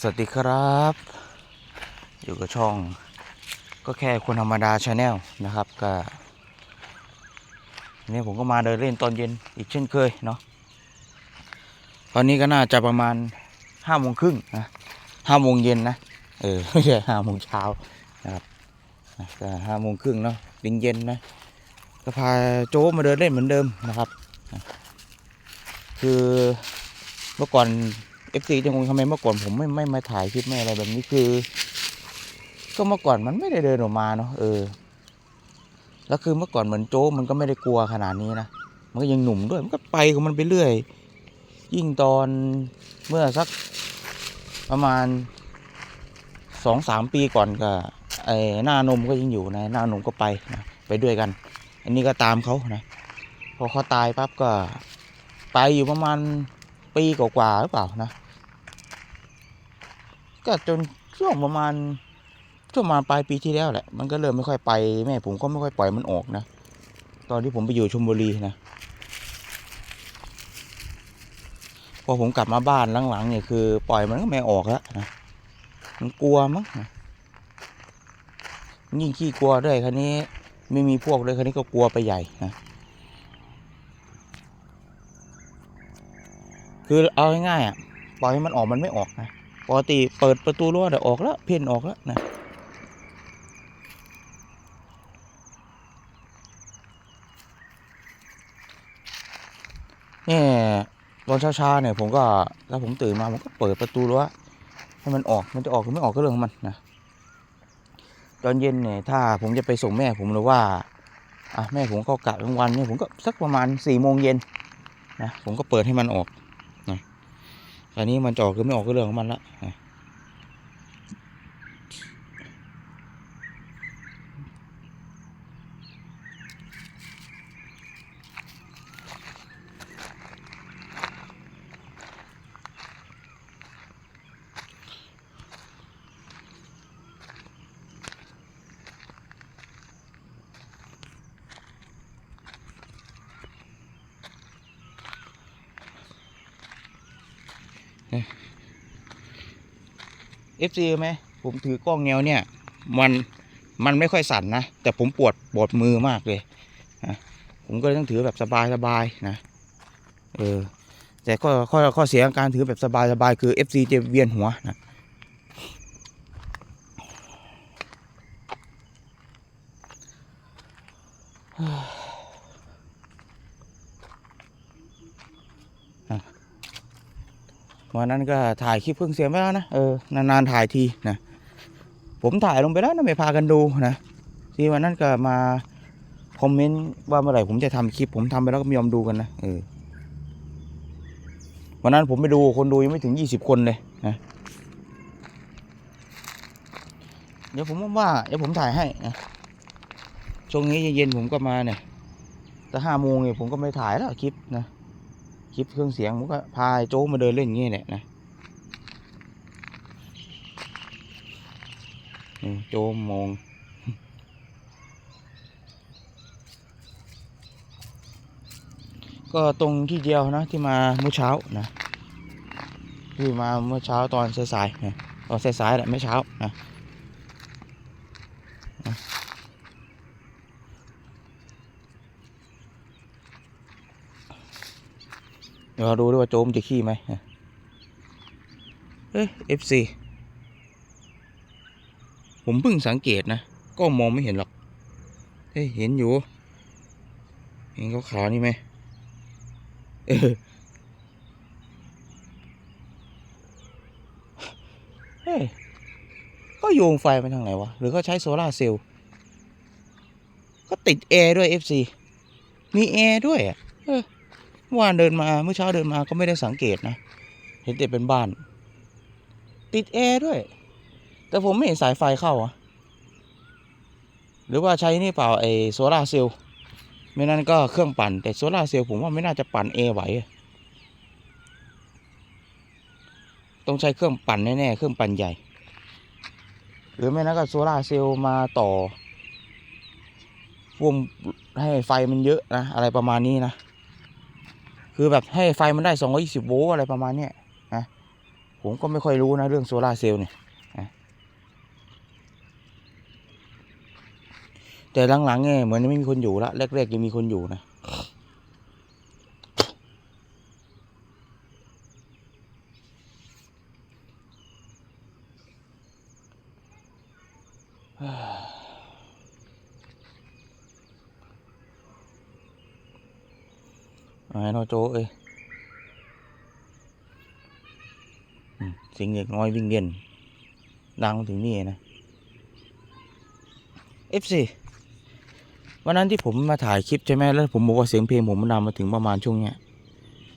สวัสดีครับ อยู่กับช่อง ก็แค่คนธรรมดาชาแนลนะครับก็นี่ผมก็มาเดินเล่นตอนเย็นอีกเช่นเคยเนาะตอนนี้ก็น่าจะประมาณห้าโมงครึ่งนะห้าโมงเย็นนะเออไม่ใช่ห้าโมงเช้านะครับก็ห้าโมงครึ่งเนาะเย็นเย็นนะก็พาโจ้มาเดินเล่นเหมือนเดิมนะครับ คือเมื่อก่อน เอฟซีจะงงทำไมเมื่อก่อนผมไม่ไม่มาถ่ายคลิปไม่อะไรแบบนี้คือ ก็เมื่อก่อนมันไม่ได้เดินออกมาเนาะเออแล้วคือเมื่อก่อนเหมือนโจ้มันก็ไม่ได้กลัวขนาดนี้นะมันก็ยังหนุ่มด้วยมันก็ไปของมันไปเรื่อย ยิ่งตอนเมื่อสักประมาณสองสามปีก่อนก็ไอ้หน้านมก็ยังอยู่นะหน้านมก็ไปนะไปด้วยกัน อันนี้ก็ตามเขานะพอเขาตายปั๊บก็ ไปอยู่ประมาณปีกว่าๆหรือเปล่านะ ก็จนช่วงประมาณช่วงประมาณปลายปีที่แล้วแหละ มันก็เริ่มไม่ค่อยไปแม่ผมก็ไม่ค่อยปล่อยมันออกนะ ตอนที่ผมไปอยู่ชลบุรีนะ พอผมกลับมาบ้านหลังๆเนี่ยคือ ปล่อยมันก็ไม่ออกแล้วนะ มันกลัวมั้งนะยิ่งขี้กลัวด้วยคันนี้ ไม่มีพวกด้วยคันนี้ก็กลัวไปใหญ่นะคือเอาง่ายๆอะปล่อยให้มันออกมันไม่ออกนะ ปกติเปิดประตูรั้วเดี๋ยวออกแล้วเพ่นออกแล้วนะเนี่ยตอนเช้าๆเนี่ยผมก็ถ้าผมตื่นมาผมก็เปิดประตูรั้วให้มันออกมันจะออกหรือไม่ออกก็เรื่องของมันนะตอนเย็นเนี่ยถ้าผมจะไปส่งแม่ผมหรือว่าอะแม่ผมเข้ากะกลางวันเนี่ยผมก็สักประมาณสี่โมงเย็นนะผมก็เปิดให้มันออก อันนี้มันจะออกหรือไม่ออกก็เรื่องของมันละ เอฟซีไหมผมถือกล้องแนวเนี่ย มันมันไม่ค่อยสั่นนะ แต่ผมปวดปวดมือมากเลยนะผมก็เลยต้องถือแบบสบายสบายๆนะ เออ แต่ข้อข้อข้อเสียของการถือแบบสบายสบายๆคือ FC จะเวียนหัวนะ วันนั้นก็ถ่ายคลิปเพิ่งเสียงไปแล้วนะเออนานๆถ่ายทีนะผมถ่ายลงไปแล้วนะไม่พากันดูนะที่วันนั้นก็มาคอมเมนต์ว่าเมื่อไหร่ผมจะทำคลิป ผมทำไปแล้วก็ไม่ยอมดูกันนะเออวันนั้นผมไปดูคนดูยังไม่ถึงยี่สิบคนเลยนะเดี๋ยวผมว่าเดี๋ยวผมถ่ายให้นะช่วงนี้เย็นๆผมก็มาเนี่ยแต่ห้าโมงเนี่ยผมก็ไม่ถ่ายแล้วคลิปนะ คลิปเครื่องเสียงผมก็พาไอ้โจ้มาเดินเล่นอย่างนี้แหละนะโจ้มองก็ตรงที่เดียวนะที่มาเมื่อเช้านะที่มาเมื่อเช้าตอนสายๆนะตอนสายๆแหละไม่เช้านะเดี๋ยวเราดูด้วยว่าโจมจะขี้ไหมนะเอ้ย FC ผมเพิ่งสังเกตนะ ก็มองไม่เห็นหรอก เฮ้ยเห็นอยู่ เห็นขาวๆนี่ไหมเออเฮ้ย ก็โยงไฟไปทางไหนวะ หรือเขาใช้โซลาร์เซลล์ ก็ติดแอร์ด้วย FC มีแอร์ด้วยอะ เออ วานเดินมาเมื่อเช้าเดินมาก็ไม่ได้สังเกตนะ เห็นแต่เป็นบ้าน ติดแอร์ด้วย แต่ผมไม่เห็นสายไฟเข้าอะหรือว่าใช้นี่เปล่าไอ้โซลาร์เซลล์ไม่นั้นก็เครื่องปั่น แต่โซลาร์เซลล์ผมว่าไม่น่าจะปั่นเอไหวต้องใช้เครื่องปั่นแน่ๆเครื่องปั่นใหญ่ หรือไม่นั้นก็โซลาร์เซลล์มาต่อวงให้ไฟมันเยอะนะ อะไรประมาณนี้นะ คือแบบให้ไฟมันได้ 220 โวลต์อะไรประมาณเนี้ยนะผมก็ไม่ค่อยรู้นะเรื่องโซลาเซลล์เนี่ยนะแต่หลังๆเนี่ยเหมือนไม่มีคนอยู่ละแรกๆยังมีคนอยู่นะ ไอ้นอโจเอ้ยอืมเสียงเด็กน้อยวิ่งเด่นดังถึงนี่นะ FC วันนั้นที่ผมมาถ่ายคลิปใช่ไหมแล้วผมบอกว่าเสียงเพลงผมมันดังมาถึงประมาณช่วงเนี้ย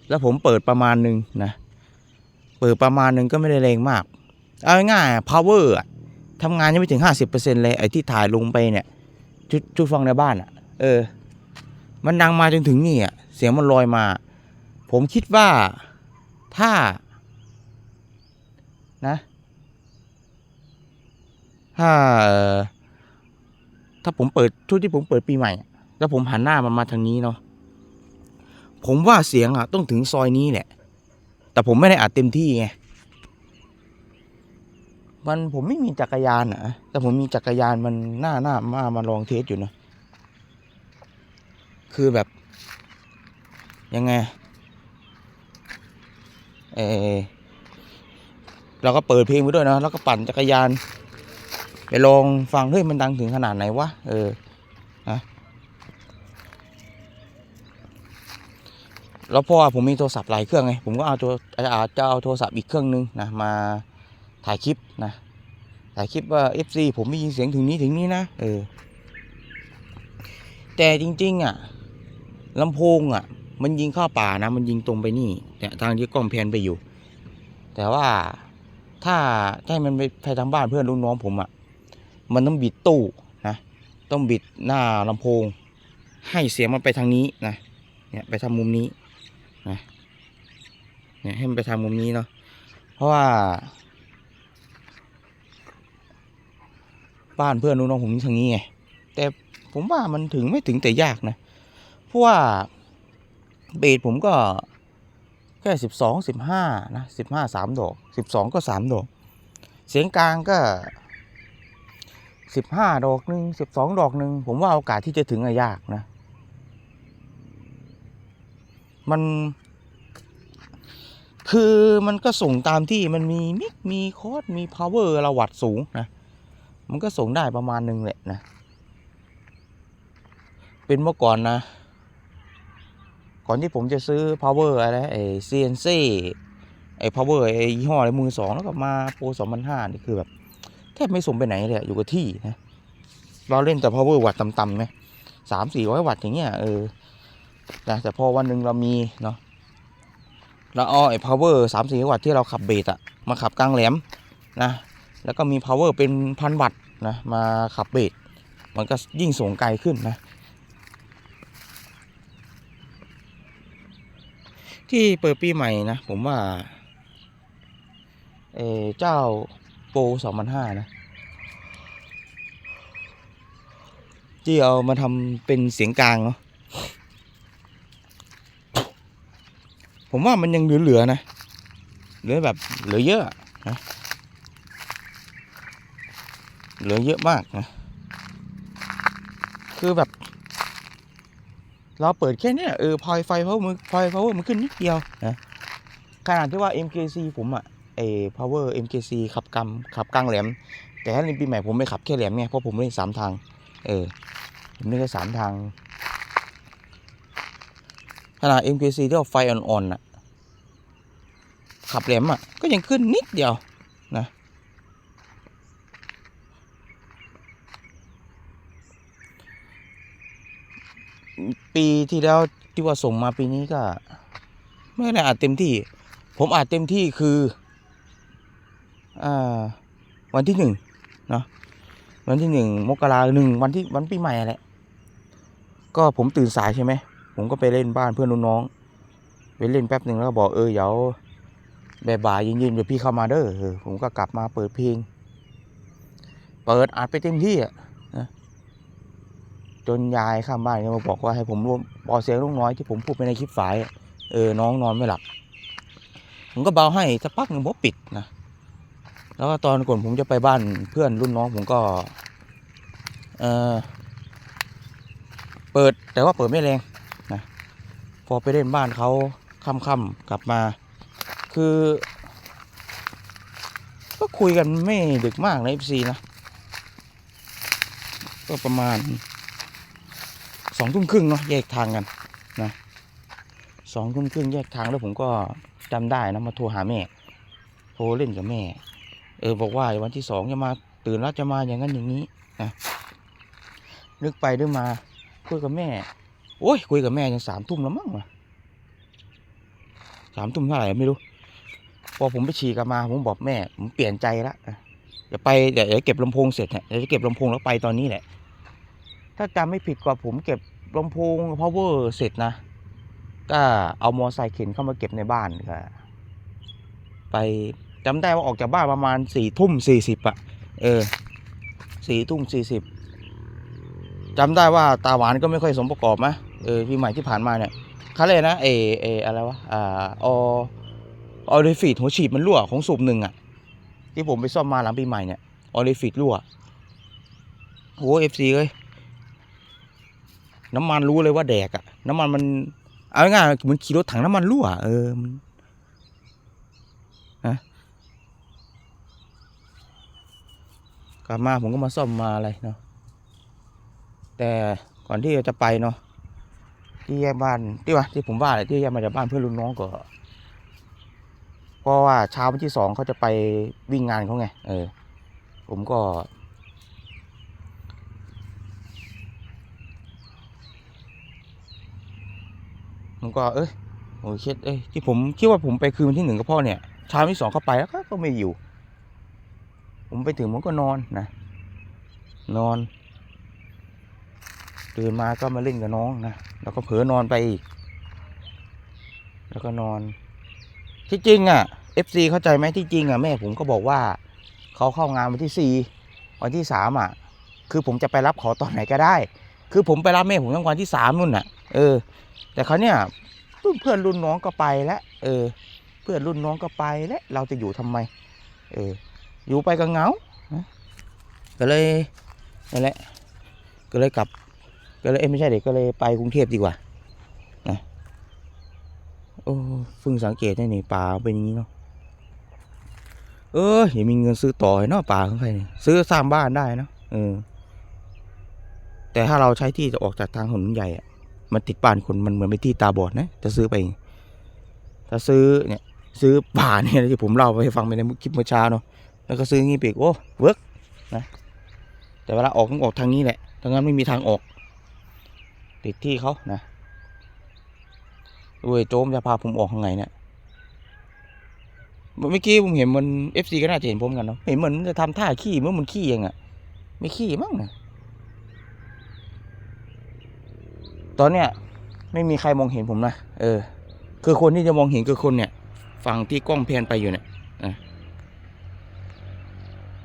แล้วผมเปิดประมาณหนึ่งนะเปิดประมาณหนึ่งก็ไม่ได้แรงมาก เอาง่ายๆ power ทำงานยังไม่ถึง 50%เลยไอ้ที่ถ่ายลงไปเนี่ย ชุดชุดฟังในบ้านอะเออ มันดังมาจนถึงนี่อะ เสียงมันลอยมา ผมคิดว่าถ้านะ ถ้า ถ้าผมเปิดชุดที่ผมเปิดปีใหม่ แล้วผมหันหน้ามันมาทางนี้เนาะผมว่าเสียงอะต้องถึงซอยนี้แหละ แต่ผมไม่ได้อัดเต็มที่ไงมันผมไม่มีจักรยานอะ แต่ผมมีจักรยานมันหน้าหน้ามามาลองเทสอยู่นะ คือแบบ ยังไง เออเราก็เปิดเพลงไปด้วยนะแล้วก็ปั่นจักรยาน ไปลองฟังเฮ้ยมันดังถึงขนาดไหนวะเออแล้วพราะว่าผมมีโทรศัพท์หลายเครื่องไงผมก็เอาตัวอาจจะเอาโทรศัพท์อีกเครื่องนึงนะมาถ่ายคลิปนะถ่ายคลิปว่า FC ผมได้ยินเสียงถึงนี้ถึงนี้นะเออแต่จริง ๆ อะลำโพงอะ มันยิงเข้าป่านะ มันยิงตรงไปนี่เนี่ยทางที่กล้องแพนไปอยู่ แต่ว่าถ้าถ้าให้มันไปไปทางบ้านเพื่อนลูกน้องผมอะ มันต้องบิดตู้นะ ต้องบิดหน้าลำโพง ให้เสียงมันไปทางนี้นะ เนี่ยไปทางมุมนี้นะเนี่ยให้มันไปทางมุมนี้เนาะ เพราะว่า บ้านเพื่อนน้องผมทางนี้ไง แต่ผมว่ามันถึงไม่ถึงแต่ยากนะ เพราะว่า บสผมก็แค่สิบสองสิบห้านะสิบห้าสามดอกสิบสองก็สามดอก เสียงกลางก็สิบห้าดอกหนึ่งสิบสองดอกหนึ่งผมว่าโอกาสที่จะถึงอะยากนะ มัน คือมันก็ส่งตามที่มันมีมิกมีคอสมี power ระวัดสูงนะ มันก็ส่งได้ประมาณหนึ่งแหละนะ เป็นเมื่อก่อนนะ ก่อนที่ผมจะซื้อ power อะไรไอ้ CNC ไอ้ power ไอ้ยี่ห้ออะไรมือสองแล้วก็มาโปรสองพันห้านี่คือแบบแทบไม่ส่งไปไหนเลยอะอยู่กับที่นะเราเล่นแต่ power วัดต่ำๆไงสามสี่ร้อยวัตต์อย่างเงี้ยเออนะแต่พอวันหนึ่งเรามีเนาะเราเอาไอ้ power สามสี่วัตต์ที่เราขับเบสอะมาขับกลางแหลมนะแล้วก็มี power เป็นพันวัตต์นะมาขับเบสมันก็ยิ่งส่งไกลขึ้นนะ ที่เปิดปีใหม่นะ ผมว่า เอเจ้าโปรสองพันห้านะ ที่เอามาทำเป็นเสียงกลางเนาะผมว่ามันยังเหลือๆนะเหลือแบบเหลือเยอะนะเหลือเยอะมากนะ คือแบบ เราเปิดแค่นี้เออพอยไฟเพราะมันพอย power มันขึ้นนิดเดียวนะขนาดที่ว่า MKC ผมอะเอ power MKC ขับกำขับกลางแหลม แต่ถ้าในปีใหม่ผมไม่ขับแค่แหลมไงเพราะผมเล่นสามทาง เออผมเล่นแค่สามทางขนาด MKC ที่ว่าไฟอ่อนๆนะขับแหลมอะก็ยังขึ้นนิดเดียวนะ ปีที่แล้วที่ว่าส่งมาปีนี้ก็ ไม่ได้อัดเต็มที่ ผมอัดเต็มที่คืออ่าวันที่หนึ่งเนาะวันที่หนึ่งมกราหนึ่งวันที่วันปีใหม่แหละก็ผมตื่นสายใช่ไหมผมก็ไปเล่นบ้านเพื่อนน้องไปเล่นแป๊บหนึ่งแล้วก็บอกเออเดี๋ยวบ่ายๆเย็นๆเดี๋ยวพี่เข้ามาเด้อผมก็กลับมาเปิดเพลง เปิดอัดไปเต็มที่อะ จนยายข้างบ้านก็มาบอกว่าให้ผมร่วมเบาเสียงลูกน้อยที่ผมพูดไปในคลิปฝายเออน้องนอนไม่หลับ ผมก็เบาให้สักพักหนึ่งผมปิดนะแล้วก็ตอนก่อนผมจะไปบ้านเพื่อนรุ่นน้องผมก็เออเปิดแต่ว่าเปิดไม่แรงนะพอไปเล่นบ้านเขาค่ำๆกลับมา คือ ก็คุยกันไม่ดึกมากนะ FC นะก็ประมาณ สองทุ่มครึ่งเนาะแยกทางกันนะสองทุ่มครึ่งแยกทางแล้วผมก็จำได้นะมาโทรหาแม่ โทรเล่นกับแม่ เออบอกว่าวันที่สองจะมาตื่นแล้วจะมาอย่างนั้นอย่างนี้นะนึกไปนึกมาคุยกับแม่ โอ้ยคุยกับแม่ยังสามทุ่มแล้วมั้งวะสามทุ่มเท่าไหร่ไม่รู้ พอผมไปฉี่กลับมาผมบอกแม่ ผมเปลี่ยนใจละเดี๋ยวไปเดี๋ยวเดี๋ยวเก็บลำโพงเสร็จเนี่ยเดี๋ยวจะเก็บลำโพงแล้วไปตอนนี้แหละ ถ้าจำไม่ผิดกว่าผมเก็บลำโพง power เสร็จนะ ก็เอามอไซค์เข็นเข้ามาเก็บในบ้านก็ไปจำได้ว่าออกจากบ้านประมาณสี่ทุ่มสี่สิบอะเออสี่ทุ่มสี่สิบจำได้ว่าตาหวานก็ไม่ค่อยสมประกอบนะเออพี่ใหม่ที่ผ่านมาเนี่ยเขาเลยนะเอเออะไรวะอ่าอออลิฟีดหัวฉีดมันรั่วของสูบหนึ่งอะที่ผมไปซ่อมมาหลังปีใหม่เนี่ยออลิฟีดรั่วโอ้เอฟซีเอ้ย น้ำมันรู้เลยว่าแดกอะน้ำมันมัน เอาง่ายๆเหมือนขี่รถถังน้ำมันรั่วเออมันฮะกลับมาผมก็มาซ่อมมาอะไรเนาะแต่ก่อนที่จะไปเนาะที่แยกบ้านที่ว่าที่ผมว่าแหละที่แยกมาจากบ้านเพื่อนรุ่นน้องก็เพราะว่าเช้าวันที่สองเขาจะไปวิ่งงานเขาไง เออ ผมก็ ผมก็เอ้ยโอ้ยเคสเอ้ยที่ผมคิดว่าผมไปคืนวันที่หนึ่งกับพ่อเนี่ยเช้าที่สองเข้าไปแล้วก็ไม่อยู่ ผมไปถึงผมก็นอนนะ นอนตื่นมาก็มาเล่นกับน้องนะแล้วก็เผลอนอนไปอีกแล้วก็นอน ที่จริงอะ FC เข้าใจไหมที่จริงอะแม่ผมก็บอกว่าเขาเข้างานวันที่สี่วันที่สามอะ คือผมจะไปรับเขาตอนไหนก็ได้ คือผมไปรับแม่ผมตั้งวันที่สามนู่นน่ะ เออ แต่เขาเนี่ยเพื่อนเพื่อนรุ่นน้องก็ไปแล้วเออ เพื่อนรุ่นน้องก็ไปแล้วเราจะอยู่ทำไม เออ อยู่ไปก็เหงานะก็เลยนั่นแหละก็เลยกลับ ก็เลยเอ้ยไม่ใช่เด็กก็เลยไปกรุงเทพดีกว่านะโอ้เพิ่งสังเกตได้นี่ป่าเป็นอย่างนี้เนาะเอออย่ามีเงินซื้อต่อให้เนาะป่าของใครเนี่ยซื้อสร้างบ้านได้เนอะเออแต่ถ้าเราใช้ที่จะออกจากทางถนนใหญ่อะ มันติดบ้านคนมันเหมือนไปที่ตาบอดนะจะซื้อไป ถ้าซื้อเนี่ยซื้อป่าเนี่ยที่ผมเล่าไปให้ฟังไปในคลิปเมื่อเช้าเนาะแล้วก็ซื้องี้ไปกโอ้เวิร์กนะแต่เวลาออกต้องออกทางนี้แหละทางนั้นไม่มีทางออก ติดที่เขานะด้วยโจมจะพาผมออกทางไหนเนี่ยเมื่อกี้ผมเห็นมันเอฟซีก็น่าจะเห็นผมกันเนาะเห็นเหมือนจะทำท่าขี้เมื่อมันขี้เองอะไม่ขี้มั้งนะ ตอนเนี้ยไม่มีใครมองเห็นผมนะเออ คือคนที่จะมองเห็นคือคนเนี่ย ฝั่งที่กล้องแพนไปอยู่เนี่ย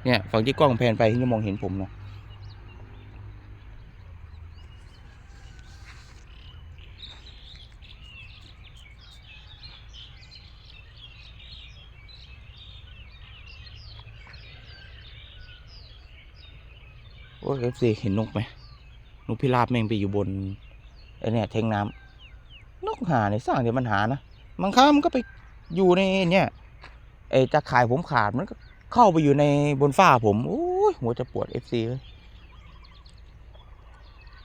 เนี่ยฝั่งที่กล้องแพนไปที่จะมองเห็นผมนะโอ้เอฟซีเห็นนกไหมนกพิราบแม่งไปอยู่บน ไอเนี่ยเทงน้ำนกหาเนี่ยสร้างเดี๋ยวมันหานะบางครั้งมันก็ไปอยู่ในเนี่ยไอจะขายผมขาดมันก็เข้าไปอยู่ในบนฝ้าผมโอ้ยหัวจะปวดเอฟซีเลย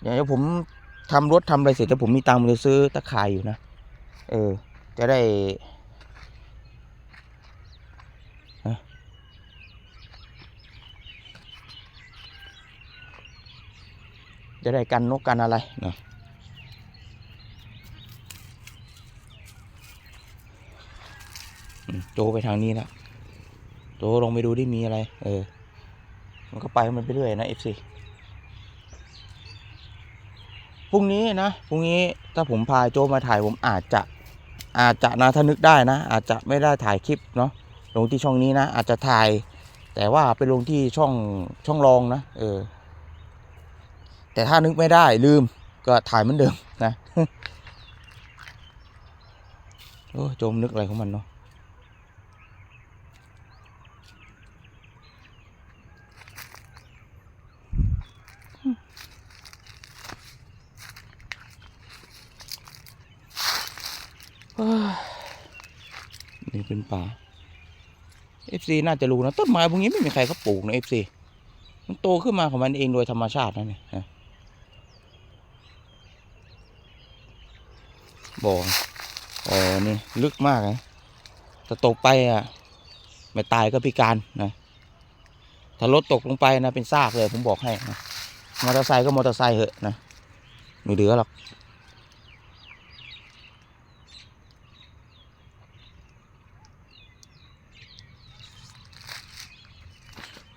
เดี๋ยวผมทำรถทำอะไรเสร็จแล้วผมมีตังค์ผมจะซื้อตะข่ายอยู่นะเออ จะได้จะได้กันนกกันอะไรเนาะ อืม โจไปทางนี้แล้วโจลงไปดูที่มีอะไร เออ มันก็ไปมันไปเรื่อยนะเอฟซีพรุ่งนี้นะพรุ่งนี้ถ้าผมพาโจมาถ่ายผมอาจจะ อาจจะนะถ้านึกได้นะ อาจจะไม่ได้ถ่ายคลิปเนาะลงที่ช่องนี้นะ อาจจะถ่าย แต่ว่าไปลงที่ช่องช่องรองนะเออ แต่ถ้านึกไม่ได้ลืมก็ถ่ายเหมือนเดิมนะโอ้โจมนึกอะไรของมันเนาะ นี่เป็นป่า FC น่าจะรู้นะต้นไม้พวกนี้ไม่มีใครเขาปลูกนะ FC มันโตขึ้นมาของมันเองโดยธรรมชาตินะเนี่ยบ่ออ๋อนี่ลึกมากนะถ้าตกไปอะ ไม่ตายก็พิการนะถ้ารถตกลงไปนะเป็นซากเลยผมบอกให้นะมอเตอร์ไซค์ก็มอเตอร์ไซค์เหอะนะไม่เหลือหรอก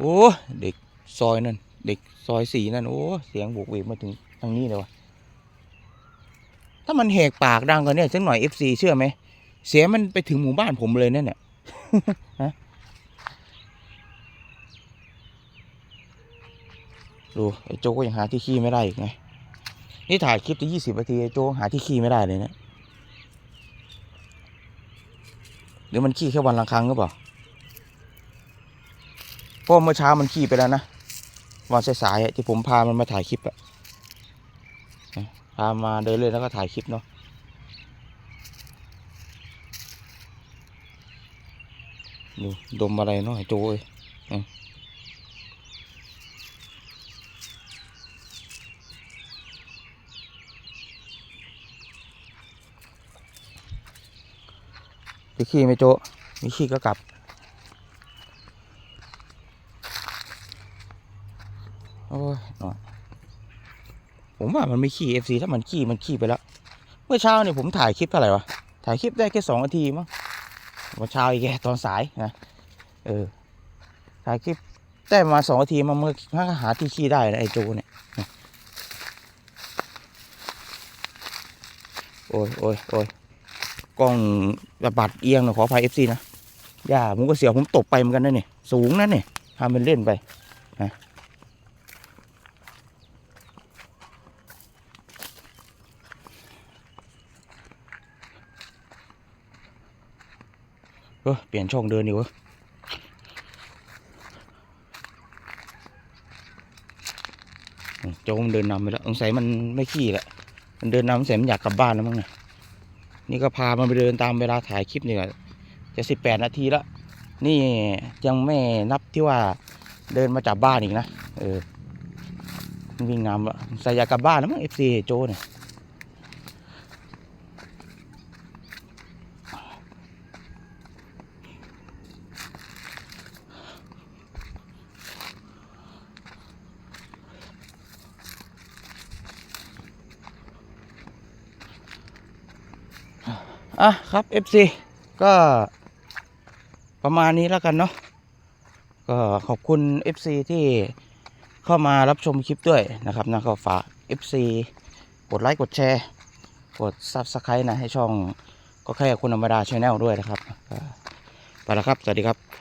โอ้เด็กซอยนั่น เด็กซอยสีนั่นโอ้เสียงโบกเวกมาถึงทางนี้เลยวะถ้ามันแหกปากดังกว่านี้สักหน่อย FC เชื่อไหมเสียงมันไปถึงหมู่บ้านผมเลยนั่นเนี่ยฮะดูไอ้โจก็ยังหาที่ขี้ไม่ได้อีกไงนี่ถ่ายคลิปจะยี่สิบนาทีไอ้โจหาที่ขี้ไม่ได้เลยเนี่ยหรือมันขี้แค่วันละครั้งหรือเปล่า ราะเมื่อเช้ามันขี่ไปแล้วนะวันสายๆที่ผมพามันมาถ่ายคลิปอะพามาเดินเลยแล้วก็ถ่ายคลิปเนาะดูดมอะไรเนาะไอ้โจ้เอ้ยไปขี่ไหมโจ้มีขี่ก็กลับ โอ้ยหนอนผมว่ามันไม่ขี้เอฟซีถ้ามันขี้มันขี้ไปแล้ว เมื่อเช้าเนี่ยผมถ่ายคลิปเท่าไหร่วะ ถ่ายคลิปได้แค่สองนาทีมั้งเมื่อเช้าอีกแกตอนสายนะเออ ถ่ายคลิปได้มาสองนาทีมาเมื่อถ้าหาที่ขี้ได้นะไอ้โจเนี่ย โอ้ยโอ้ยโอ้ยกล้องระบัดเอียงนะขออภัยเอฟซีนะ อย่าผมก็เสียวผมตกไปเหมือนกันนะเนี่ย สูงนะเนี่ยทำเป็นเล่นไปเอ อเปลี่ยนช่องเดินดีว่าอืมโจมนเดินนำไปแล้วสงสัยมันไม่ขี้แหละมันเดินนำสงสัยมันอยากกลับบ้านแล้วมั้งเนี่ยนี่ก็พามันไปเดินตามเวลาถ่ายคลิปนี่ก็จะสิบแปดนาทีแล้วนี่ยังไม่นับที่ว่าเดินมาจากบ้านอีกนะเออวิ่งนำละใส่อยากกลับบ้านแล้วมั้งเอฟซีโจเนี่ย อะครับ FC ก็ประมาณนี้แล้วกันเนาะก็ขอบคุณ FC ที่เข้ามารับชมคลิปด้วยนะครับนะก็ฝาก FC กดไลค์กดแชร์ กด Subscribe นะให้ช่องก็แค่คนธรรมดาชาแนลด้วยนะครับ ไปแล้วครับ สวัสดีครับ